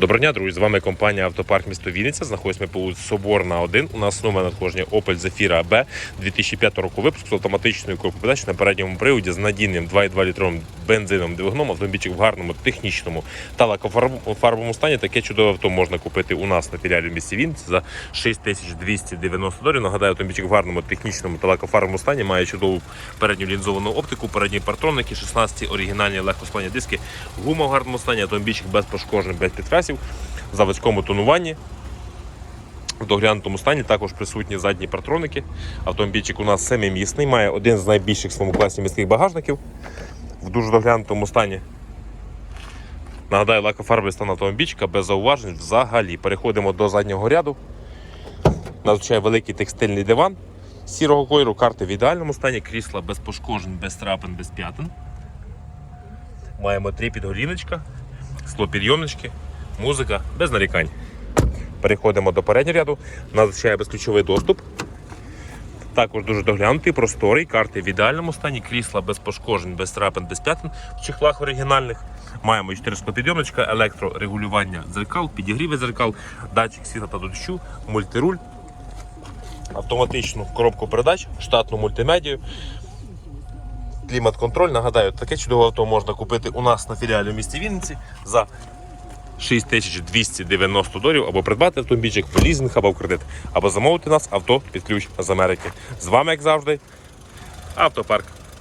Доброго дня, друзі! З вами компанія Автопарк місто Вінниця. Знаходимося ми по вулиці Соборна 1. У нас нове надходження Opel Zafira B 2005 року випуску з автоматичною коробкою на передньому приводі з надійним 2,2 літровим бензином двигуном. Автомобільчик в гарному технічному та лакофарбовому стані. Таке чудове авто можна купити у нас на філіалі в місті Вінниці за 6290 доларів. Нагадаю, автомобільчик в гарному технічному та лакофарбовому стані має чудову передню лінзовану оптику, передні партронники, 16 оригінальні легкосплавні диски, гума в гарному стані, автомобільчик без пошкоджень, без підкрасів, в заводському тонуванні. В доглянутому стані також присутні задні партроники. Автомобільчик у нас семимісний, має один з найбільших в своєму класі міських багажників. В дуже доглянутому стані. Нагадаю, лакофарбовий стан автомобільчика без зауважень взагалі. Переходимо до заднього ряду. Надзвичайно великий текстильний диван сірого кольору, карти в ідеальному стані, крісла без пошкоджень, без трапин, без п'ятин. Маємо три підголівничка, склопідйомнички, музика без нарікань. Переходимо до переднього ряду. Надзвичайно безключовий доступ. Також дуже доглянутий, просторий, карти в ідеальному стані, крісла без пошкоджень, без трапин, без п'ятин в чехлах оригінальних. Маємо 4 склопідйомничка, електрорегулювання дзеркал, підігріви дзеркал, датчик світла та дощу, мультируль, автоматичну коробку передач, штатну мультимедію. Клімат-контроль. Нагадаю, таке чудове авто можна купити у нас на філіалі в місті Вінниці за 6290 доларів або придбати автомобільчик в лізинг або в кредит, або замовити нас авто під ключ з Америки. З вами, як завжди, автопарк